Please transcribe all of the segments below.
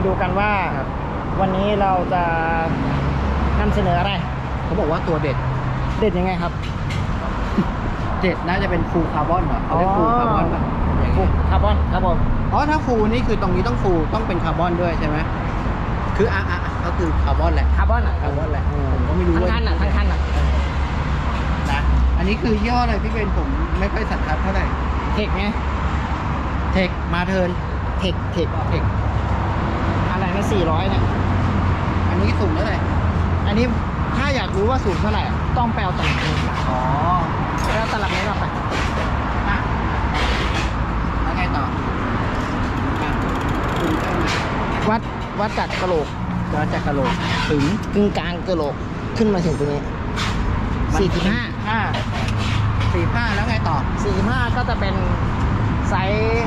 มาดูกันว่า ครับ วันนี้เราจะนำเสนออะไร เขาบอกว่าตัวเด็ด เด็ดยังไงครับ เด็ดน่าจะเป็นฟูคาร์บอนเหรอเขาเรียกฟูคาร์บอนป่ะอย่างฟูเงี้ยคาร์บอนครับผมอ๋อถ้าฟูนี่คือตรงนี้ต้องฟูต้องเป็นคาร์บอนด้วยใช่ไหมคืออะอะอะก็คือคาร์บอนแหละ คาร์บอนอะคาร์บอนแหละผมก็ไม่รู้ทั้งว่าคันอะทั้งคันอะนะ อันนี้คือยี่ห้ออะไรพี่เบนผมไม่ค่อยสันทัดเท่าไหร่ เทคไงเทคมาเทิร์นเทคเทคเทค อะไรนะสี่ร้อยเนี่ย อันนี้สูงเท่าไหร่ อันนี้ถ้าอยากรู้ว่าสูงเท่าไหร่อะต้องไปเอาตลับเมตรมาอ๋อแล้วตลับเมตรเราไปอะแล้วไงต่ออะถึงได้ไหมวัดวัดจากกระโหลกแล้วจากกะโหลกถึงกึ่งกลางกระโหลกขึ้นมาถึงตรงนี้สี่สิบห้าห้าสี่ห้าแล้วไงต่อสี่สิบห้าก็จะเป็นไซส์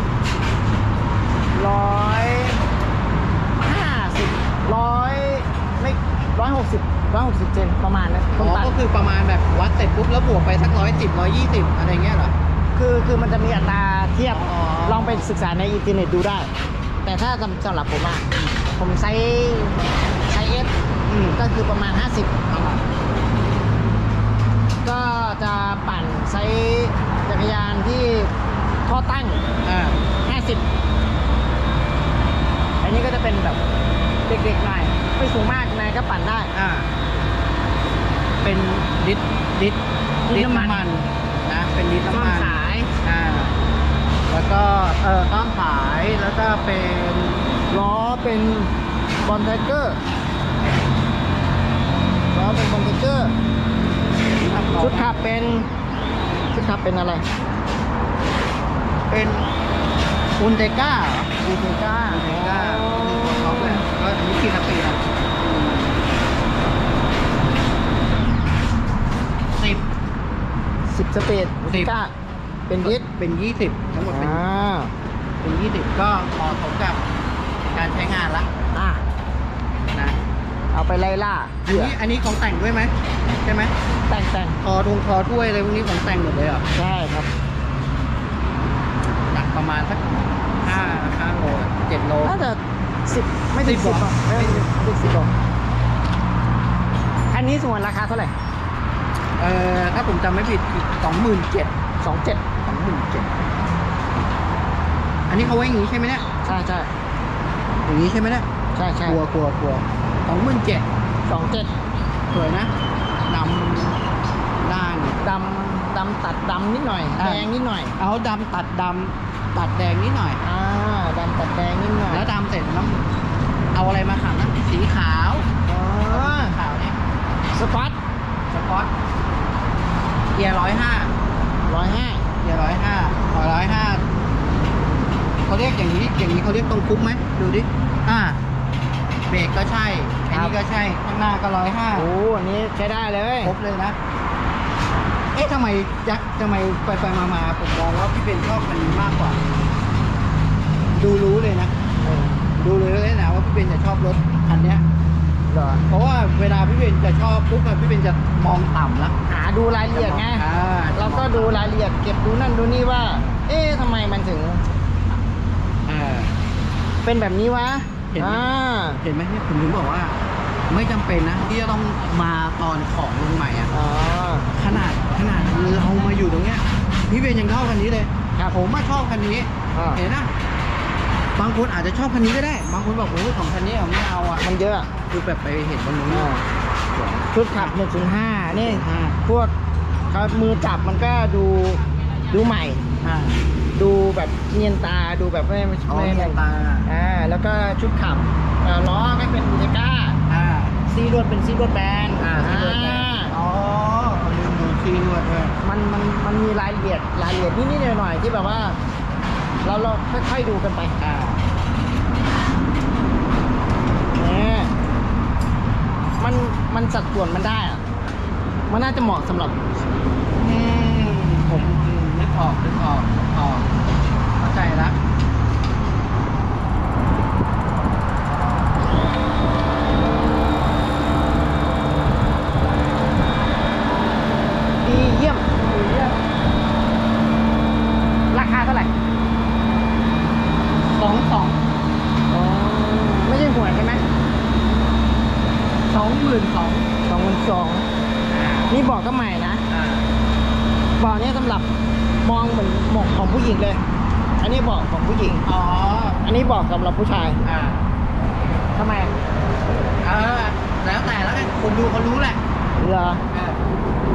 ร้อยห้าสิบ ร้อยไม่ร้อยหกสิบร้อยหกสิบเซนประมาณนั้นอ๋ต้อนตัดก็คือประมาณแบบวัดเสร็จปุ๊บแล้วบวกไปสักร้อยสิบร้อยยี่สิบอะไรเงี้ยเหรอ คือคือมันจะมีอัตราเทียบอ๋อลองไปศึกษาในอินเทอร์เน็ตดูได้ แต่ถ้าสำสำหรับผมอะผมไซส์ไซส์เอฟอืมก็คือประมาณ 50 ก็จะปั่นไซส์จักรยานที่ข้อตั้งอ่า50 อันนี้ก็จะเป็นแบบ เด็กๆหน่อยไม่สูงมากนายก็ปั่นได้ อ่า เป็นลิตรลิตรลิตรน้ำมันนะเป็นลิตรต้น้ำอมันสายอ่าแล้วก็เอ่อต้อมขายแล้วก็เป็นล้อเป็นบอลไทเกอร์ล้อเป็นบอลไทเกอร์ชุดขับเป็นชุดขับเป็นอะไร เป็นอุนเดก้าอูเทก้าอุนเดก้าของเขาเนี่ยก็อันนี้กี่สปีดอะสิบสิบสเปดอูเทสิบก้าเป็นยิดเป็นยี่สิบทั้งหมดเป็นอ่าเป็นยี่สิบก็เหมาะสมกับการใช้งานละอะนะเอาไปไล่ล่าอันนี้อันนี้ของแต่งด้วยไหมใช่ไหมแต่งแต่งคอทงคอถ้วยอะไรพวกนี้ของแต่งหมดเลยเหรอใช่ครับหนักประมาณสักห้าห้าโลเจ็ดโลน่าจะ สิบไม่ถึงสิสิบบเหรอหรอกไม่ถึงสิบหรอกอันนี้สมมติราคาเท่าไหร่เอ่อถ้าผมจำไม่ผิดสองหมื่นเจ็ดสองเจ็ดสองหมื่นเจ็ดอันนี้เขาไว้อย่างนี้ใช่ไหมเนี่ยใช่ใช่อย่างนี้ใช่ไหมเนี่ยใช่ใช่กลัวกลัวกลัวสองหมื่นเจ็ดสองเจ็ดสวยนะดำด้านดำดำตัดดำนิดหน่อยอ่าแดงนิดหน่อย เอาดำตัดดำ ตัดแดงนิดหน่อยอ่าดำตัดแดงนิดหน่อยแล้วดำเสร็จแล้วเอาอะไรมาขัดนะสีขาวอ๋อขาวเนี่ยสปอตสปอตเกียร์ร้อยห้าร้อยห้าเกียร์ร้อยห้าร้อยห้าเขาเรียกอย่างนี้อย่างนี้เขาเรียกตรงคุกไหมดูดิอ่าเบรกก็ใช่อันนี้ก็ใช่ข้างหน้าก็ร้อยห้าโอ้อันนี้ใช้ได้เลยครบเลยนะเอ๊ะทำไมยักษ์ทำไมไปไปมามาผมมองว่าพี่เป็นชอบคันนี้มากกว่า ดูรู้เลยนะเออดูเลยนะว่าพี่เบนจะชอบรถคันเนี้ย เหรอเพราะว่าเวลาพี่เบนจะชอบปุ๊บอะพี่เบนจะมองต่ำละหาดูรายละเอียดไงอ่าเราก็ดูรายละเอียดเก็บดูนั่นดูนี่ว่า เอ๊ะทำไมมันถึงอ่าเป็นแบบนี้วะเห็นไหม อ่าเห็นไหมเนี่ยผมถึงบอกว่า ไม่จำเป็นนะที่จะต้องมาตอนของลงใหม่อะอ๋อขนาดข นาดเรามาอยู่ตรงเนี้ยพี่เบนยังชอบคันนี้เลยครับผมมาชอบคันนี้อ่า เห็นนะบางคนอาจจะชอบคันนี้ก็ได้ บางคนบอกโอ้ยของคันนี้เอาไม่เอาอะมันเยอะคือแบบไปเห็นตรงนู้นอ่าชุดขับ105นี่อ่าพวกเขามือจับมันก็ดูดูใหม่อ่าดูแบบเนียนตาดูแบบไม่ไม่อ๋อไม่เนียนตาอ่าแล้วก็ชุดขับเอ่อล้อก็เป็นอูเทก้าอ่า ซีรวดเป็นซีรวดแบนอ่าที่รถแดงอ๋อ ลืมดูคีย์ด้วยด้วยมันมันมันมีรายละเอียดรายละเอียดนิดๆหน่อยๆที่แบบว่า เราเราค่อยๆดูกันไปอ่าเนี่ยมันมันสัดส่วนมันได้อะมันน่าจะเหมาะสำหรับ อืมผมอืมนึกออกนึกออกนึกออกเข้าใจละ ดีเยี่ยมดีเยี่ยม ราคาเท่าไหร่ สองสอง อ๋อไม่ใช่ มื่นสอง สองพันสองนี่เบอกก็ใหม่นะ อ่า เบอกนี้สำหรับมองเหมือนหมอกของผู้หญิงเลย อันนี้เบอกของผู้หญิง อ๋อ อันนี้เบอกสำหรับผู้ชายอ่าทำไมเออแล้วแต่แล้วกันคนดูเขารู้แหละเหรอเออ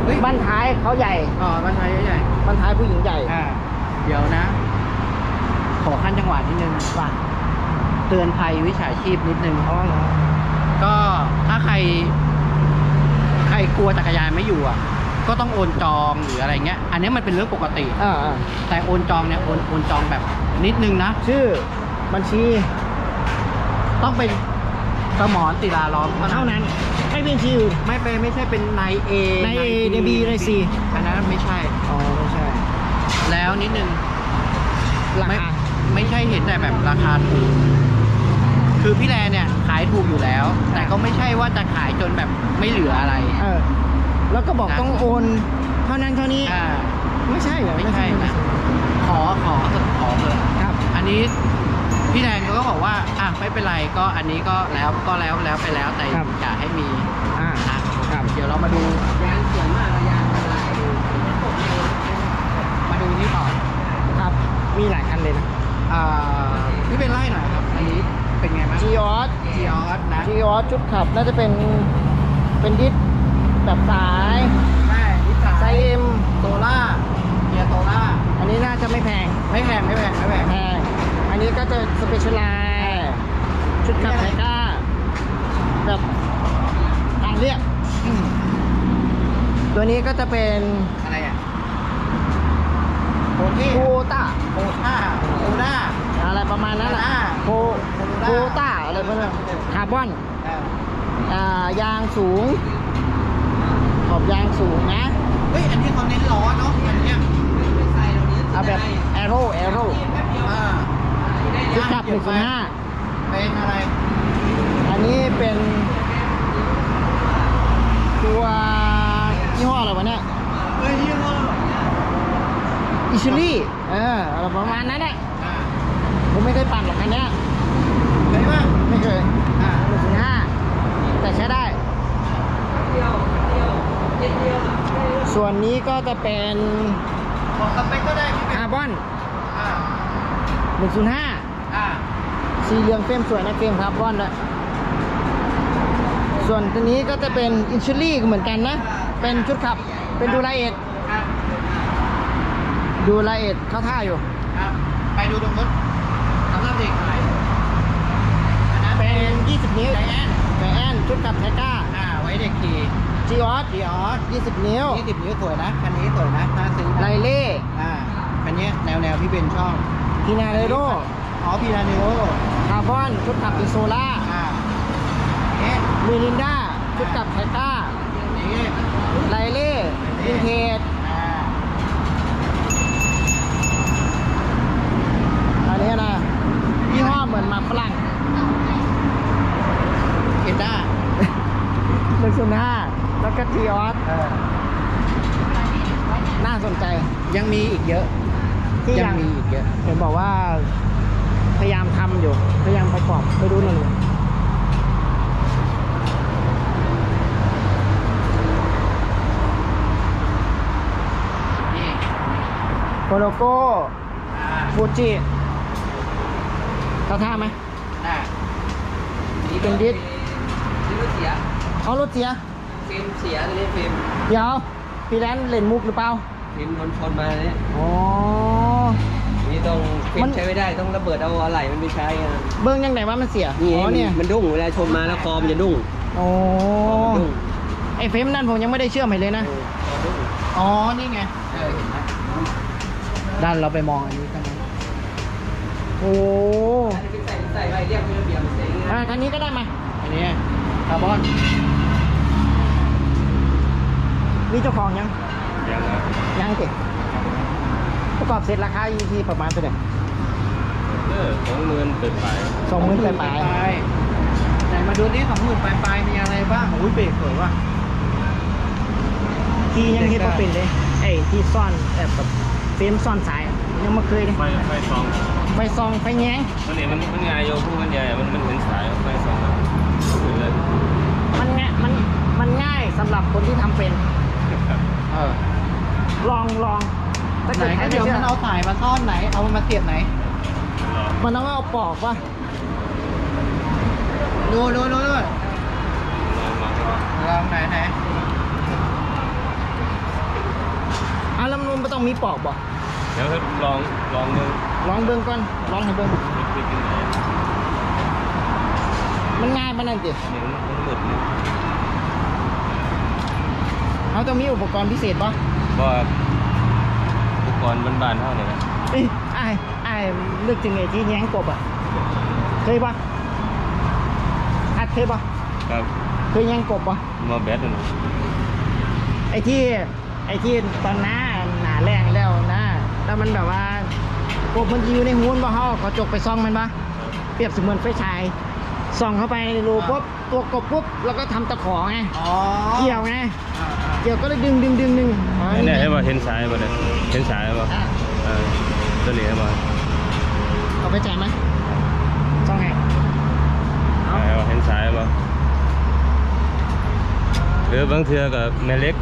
เฮ้ยบ้านท้ายเขาใหญ่อ๋อบ้านไทยใหญ่บ้านท้ายผู้หญิงใหญ่ ๆอ่าเดี๋ยวนะ ขอขั้นจังหวะนิดนึงว่าเตือนภัยวิชาชีพนิดนึง อ๋อเหรอก็ถ้าใคร ใครกลัวจักรยานไม่อยู่อะ ก็ต้องโอนจองหรืออะไรเงี้ย อันนี้มันเป็นเรื่องปกติ อ่าอ่าแต่โอนจองเนี่ยโอนโอนจองแบบนิดนึงนะ ชื่อบัญชีต้องเป็นสมอนติลาล้อมเท่านั้นไม่เป็นชื่ออื่นไม่เป็นไม่ใช่เป็นนายเอนาย A นาย B นาย C อันนั้นไม่ใช่ อ๋อไม่ใช่แล้วนิดนึงราไม่คาไม่ใช่เห็นแต่แบบราคาถูก คือพี่แลเนี่ยขายถูกอยู่แล้ว แต่ก็ไม่ใช่ว่าจะขายจนแบบไม่เหลืออะไร เออ แล้วก็บอกนะต้องโอนเท่านั้นเท่านี้ อ่าไม่ใช่เหรอไม่ใช่นะขอขอเถอะขอเถอะครับ อันนี้พี่แดงก็บอกว่าอะไม่เป็นไรก็อันนี้ก็แล้วก็แล้วแล้วไปแล้วแต่ครับ อย่าให้มีอ่า นะครับเดี๋ยวเรามาดูยางสวยมากยางอะไรมาดูนี่ต่อครับ มีหลายคันเลยนะอ่าพี่เป็นไล่หน่อยครับ อันนี้เป็นไงบ้าง g ีออสจีออสนะ g ีออสชุดขับน่าจะเป็นเป็นดิส แบบสายแม่นิสไซสันเอ็มโซล่า เกียร์โซล่าอันนี้น่าจะไม่แพงไม่แพงไม่แพงไม่แพงแพง อันนี้ก็จะสเปเชียลไลชุดขับไทก้า แบบทางเรียบอืมตัวนี้ก็จะเป็นอะไรอะโอเคโคต้าโคต้าโคด้า อะไรประมาณนั้นแหละอ่าโคโคต้าอะไรพวกนั้นคาร์บอน อ่าอ่ายางสูง ขอบยางสูงนะ เฮ้ย อันนี้เขาเน้นล้อเนาะอันเนี้ยเอาแบบแอโร่แอโร่อ่าชุดขับเหยียไป105เป็นอะไร อันนี้เป็น ตัวยี่ห้ออะไรวะเนี่ยเฮ้ยยี่ห้ออิชิลี่เอออะไรประมาณนั้นแหละอ่าผมไม่เคยปั่นหรอกอันเนี้ยเห็นป่ะไม่เคยอ่าหนึ่งห้าแต่ใช้ได้ ส่วนนี้ก็จะเป็นของสเปคก็ได้พี่เป็นคาร์บอนอ่า105อ่าสีเหลืองเฟรมสวยนะเฟรมคาร์บอนด้วยส่วนตัวนี้ก็จะเป็นอินชูรี่เหมือนกันนะ เป็นชุดขับ เป็นดูไลเอ็ดครับดูไลเอ็ดเข้าท่าอยู่ครับไปดูตรงนู้นสำหรับเด็กอะไรอันนั้นเป็น 20 นิ้วใจแอนไจแอนชุดขับไทก้าอ่าไว้เด็กขี่ จีออสดีออส20 นิ้วยี่สิบนิ้วสวยนะคันนี้สวยนะน่าซื้อนะไลเล่อ่าคันนี้แนวแนวพี่เบนชอบทีนาเรโรอ๋อพีราเนโอคาร์บอนชุดขับอิโซล่าอ่าเอ๊ะมิรินดาชุดขับไทก้านี่ไลเล่วินเทจ อ่า อันนี้นะยี่ห้อเหมือนหมากฝรั่ง เคนด้า 105แล้วก็ จีออสเออน่าสนใจยังมีอีกเยอะที่ยัยังมีอีกเยอะเห็นบอกว่า พยายามทำอยู่ พยายามประกอบไปดูหน่อยนี่โคโลโก้อ่าฟูจิเข้าท่าไหมได้เป็นดิสนี่รถเสียเอารถเสีย ฟิล์มเสียนี่ฟิล์มเดี๋ยวพี่แลนเล่นมุกหรือเปล่าฟิล์มโดนชนมาเนี่ยอ๋อ นี่ต้องฟิมัล์นมใช้ไม่ได้ต้องระเบิดเอาอะไหล่มันไปใช้ไงเบิ้งยังไงว่ามันเสียนี่อ๋อเนี่ยมันดุ้งเวลาชนมาแล้วคอมันจะดุ้งโอ้คอมันดุ้งไอเฟรมนั่นผมยังไม่ได้เชื่อมให้เลยนะเออคอดุ้งอ๋อนี่ไง เออเห็นไหมด้านเราไปมองอันนี้กันนะโอ้อันนี้ใส่ใส่ไปเรียกเป็นระเบียบใส่อย่างเงี้ยอะคันนี้ก็ได้มา อันนี้คาร์บอน มีเจ้าของยังยังครับยังเก็ประกอบเสร็จราคาอยู่ที่ประมาณเท่าไหร่เออสองหมื่นเปิดไปสองหมื่นปลายปลายไหนมาดูนี่สองหมื่นปลายปลายมีอะไรบ้างโอ้ยเบรกสวยว่ะๆที่ยังเฮ็ดบ่เป็นเลยไอ้ที่ซ่อนแบบแบบเฟรมซ่อนสายยังไม่เคยเลยไฟไฟสองไฟซองไฟแย้งมันเนี่ยมันมันง่ายโยผู้มันใหญ่อะมันมันเห็นสายไฟสองขึ้นเลยมันง่ายมันมันง่ายสำหรับคนที่ทำเป็นเออลองลองถ้าไหนเกิดใครก็ไม่เดี๋ยวเชื่อมันเอาสายมาซ่อนไหน เอามันมาเสียบไหนมันต้องเอาปอกป่ะดูดูดูดูลองลองดูลองไหนไหนอะแล้วมันไม่ต้องมีปอกป่ะเดี๋ยวลองลองดูลองเบิ่งก่อนลองให้เบิ่งคลิกๆยังไงมันง่ายปะนั่นจิอันนี้มันหมุนนะ เขาต้องมีอุปกรณ์พิเศษป่ะว่าอุปกรณ์บ้านๆเท่านี้นะเอ้ยไอ้ไอ้นึกถึงไอ้ที่แย้งกบอะเคยป่ะอัดเคยป่ะครับเคยแย้งกบป่ะมาแบตนะไอ้ที่ไอ้ที่ตอนหน้าหนาแรงแล้วนะแล้วมันแบบว่ากบมันจะอยู่ในหูนป่ะเขาเอากระจกไปซ่องมันป่ะเปรียบเสมือนไฟฉาย ส่องเข้าไปในรูปุ๊บตัวกบปุ๊บแล้วก็ทำตะขอไงอ๋อเกี่ยวไงเกี่ยวก็เลยดึงดึงดึงดึงอ๋อเนี่ยไงให้มาเห็นสายมาเลยเห็นสายมาอะเออตัวนี้ให้มาเอาไปจ่ายไหมซ่องไงเอาให้มาเห็นสายมาหรือบางเทือกับแม่เล็ก